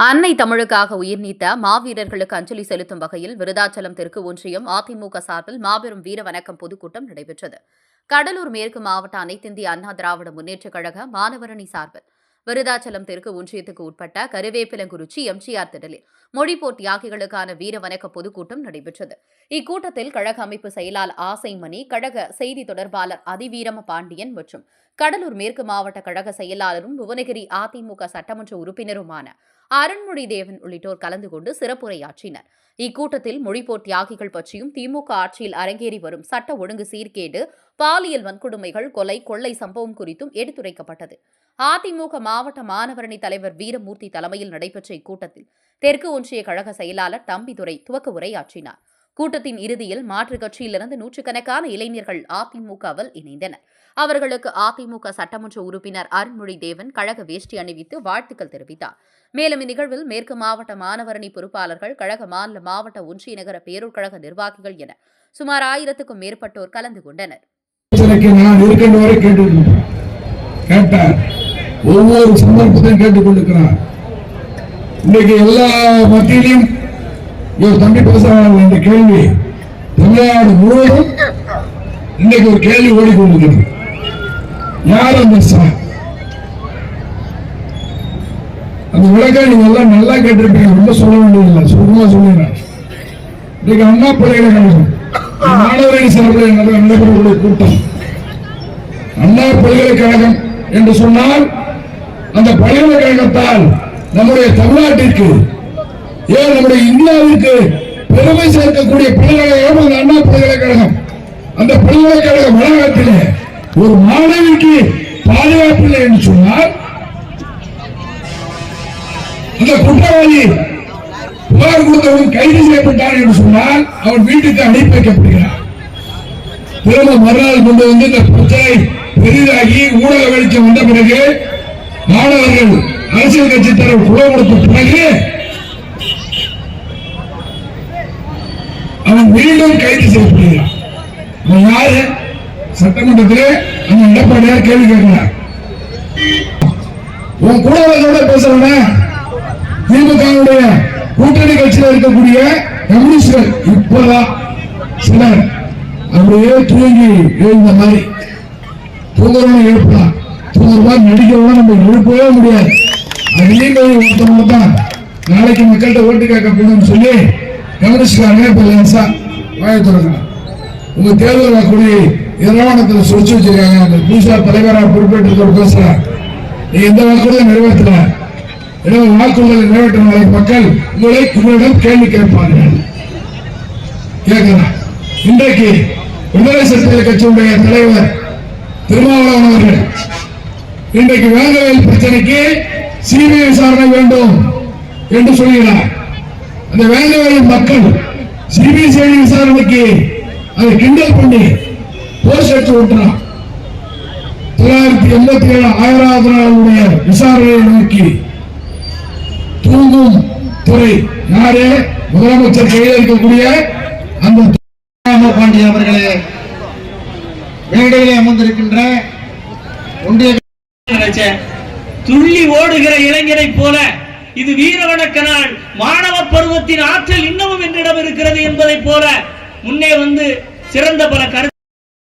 அன்னை தமிழுக்காக உயிர் நீத்த மாவீரர்களுக்கு அஞ்சலி செலுத்தும் வகையில் விருதாச்சலம் தெற்கு ஒன்றியம் அதிமுக சார்பில் மாபெரும் வீர வணக்கம் பொதுக்கூட்டம் நடைபெற்றது. கடலூர் மேற்கு மாவட்ட அனைத்திந்திய அண்ணா திராவிட முன்னேற்றக் கழக மாணவரணி சார்பில் விருதாச்சலம் தெற்கு ஒன்றியத்துக்கு உட்பட்ட கருவேப்பிலங்குறிச்சி எம்ஜிஆர் திடலில் மொழிப்போர் தியாகிகளுக்கான வீர வணக்க பொதுக்கூட்டம் நடைபெற்றது. இக்கூட்டத்தில் கழக அமைப்பு செயலாளர் ஆசைமணி கழக செய்தி தொடர்பாளர் அதிவீரம பாண்டியன் மற்றும் கடலூர் மேற்கு மாவட்ட கழக செயலாளரும் புவனகிரி அதிமுக சட்டமன்ற உறுப்பினருமான அருண்மொழி தேவன் உள்ளிட்டோர் கலந்து கொண்டு சிறப்புரையாற்றினர். இக்கூட்டத்தில் மொழிப்போர் தியாகிகள் பற்றியும் திமுக ஆட்சியில் அரங்கேறி வரும் சட்ட ஒழுங்கு சீர்கேடு பாலியல் வன்கொடுமைகள் கொலை கொள்ளை சம்பவம் குறித்தும் எடுத்துரைக்கப்பட்டது. அதிமுக மாவட்ட மாணவரணி தலைவர் வீரமூர்த்தி தலைமையில் நடைபெற்ற இக்கூட்டத்தில் தெற்கு ஒன்றிய கழக செயலாளர் தம்பிதுரை துவக்க உரையாற்றினார். கூட்டத்தின் இறுதியில் மாற்றுக் கட்சியிலிருந்து நூற்றுக்கணக்கான இளைஞர்கள் அதிமுகவில் இணைந்தனர். அவர்களுக்கு அதிமுக சட்டமன்ற உறுப்பினர் அருண்மொழி தேவன் கழக வேஷ்டி அணிவித்து வாழ்த்துக்கள் தெரிவித்தார். மேலும் இந்நிகழ்வில் மேற்கு மாவட்ட மாணவரணி பொறுப்பாளர்கள் கழக மாநில மாவட்ட ஒன்றிய நகர பேரூர் கழக நிர்வாகிகள் என சுமார் ஆயிரத்துக்கும் மேற்பட்டோர் கலந்து கொண்டனர். ஒவ்வொரு சந்தர்ப்பத்தையும் கேட்டுக்கொண்டிருக்கிறார். இன்னைக்கு எல்லா மத்தியிலும் ஒரு தம்பி பேசுறாங்க இந்த கேள்வி தமிழ்நாடு முழுவதும் இன்னைக்கு ஒரு கேள்வி ஓடிக்கொண்டிருக்கிறது. யார் அந்த சார் அந்த விளக்கம் நீங்க எல்லாம் நல்லா கேட்டிருப்பீங்க. ரொம்ப சொல்ல வேண்டியதில்லை. சுருக்கமா சொல்லிடுறேன். இன்னைக்கு அண்ணா பல்கலைக்கழகம் மாணவரணி சார்பில் நட- நடைபெறக்கூடிய கூட்டம். அண்ணா பல்கலைக்கழகம் என்று சொன்னால் அந்த பல்கலைக்கழகத்தால் நம்முடைய தமிழ்நாட்டிற்கு ஏன் நம்முடைய இந்தியாவிற்கு பெருமை சேர்க்கக்கூடிய பல்கலைக்கழகம் அந்த அண்ணா பல்கலைக்கழகம் அந்த பல்கலைக்கழக வளாகத்திலே ஒரு மாணவிக்கு பாதுகாப்பு இல்லை என்று சொன்னால் இந்த குற்றவாளி புகார் கொடுத்தவன் கைது செய்யப்பட்டார் என்று சொன்னால் அவன் வீட்டுக்கு அனுப்பி வைக்கப்படுகிறார் திரும்ப மறுநாள் கொண்டு வந்து இந்த பிரச்சனை பெரிதாகி ஊடக வெளிச்சம் வந்த பிறகு மாணவர்கள் அரசியல் கட்சி தலைவர் குழு பிறகு அவன் மீண்டும் கைது செய்யப்படுகிறான். அவன் யாரு? சட்டமன்றத்திலே அந்த எடப்பாடியார் கேள்வி கேட்கிறார் உன் கூட வந்தோட பேசுறவன திமுகவுடைய கூட்டணி கட்சியில் இருக்கக்கூடிய கம்யூனிஸ்டர் இப்பதான் சிலர் அப்படியே தூங்கி எழுந்த மாதிரி தூங்குறவனை எழுப்பலாம் தூங்குற மாதிரி நடிக்கிறவன நம்ம எழுப்பவே முடியாது. அதையும் போய் ஒருத்தவங்க தான் நாளைக்கு மக்கள்கிட்ட ஓட்டு கேட்க போகணும்னு சொல்லி கம்யூனிஸ்ட்காரங்க இப்ப லேசா வாய திறக்கலாம் உங்க தேர்தல் வாக்குறுதி நிர்வாணத்தில் சொச்சு வச்சிருக்காங்க. அந்த புதுசா தலைவரா பொறுப்பேற்று பேசுறாங்க நீ எந்த வாக்குறுதியும் நிறைவேற்றல. எனவே வாக்குறுதிகளை நிறைவேற்ற நாளைக்கு மக்கள் உங்களை உங்களிடம் கேள்வி கேட்பார்கள். கேட்கிறேன் இன்றைக்கு விடுதலை சிறுத்தைகள் கட்சியுடைய தலைவர் திருமாவளவன் அவர்கள் இன்றைக்கு வேங்கவேல் பிரச்சனைக்கு சிபிஐ விசாரணை வேண்டும் என்று சொல்கிறார். அந்த வேங்கவேல் மக்கள் சிபிசிஐடி விசாரணைக்கு அதை கிண்டல் பண்ணி போஸ்ட் எடுத்து விட்டுறான் தொள்ளாயிரத்தி எண்பத்தி ஏழு ஆயிரத்தி நாளுடைய விசாரணையை நோக்கி தூங்கும் துறை யாரே? முதலமைச்சர் கையில் இருக்கக்கூடிய அந்த பாண்டிய அவர்களே மேடையிலே அமர்ந்திருக்கின்ற ஒன்றிய துள்ளி ஓடுகிற இளைஞரை போல இது வீரவணக்க நாள். மாணவ பருவத்தின் ஆற்றல் இன்னமும் என்னிடம் இருக்கிறது என்பதை போல முன்னே வந்து சிறந்த பல கருத்து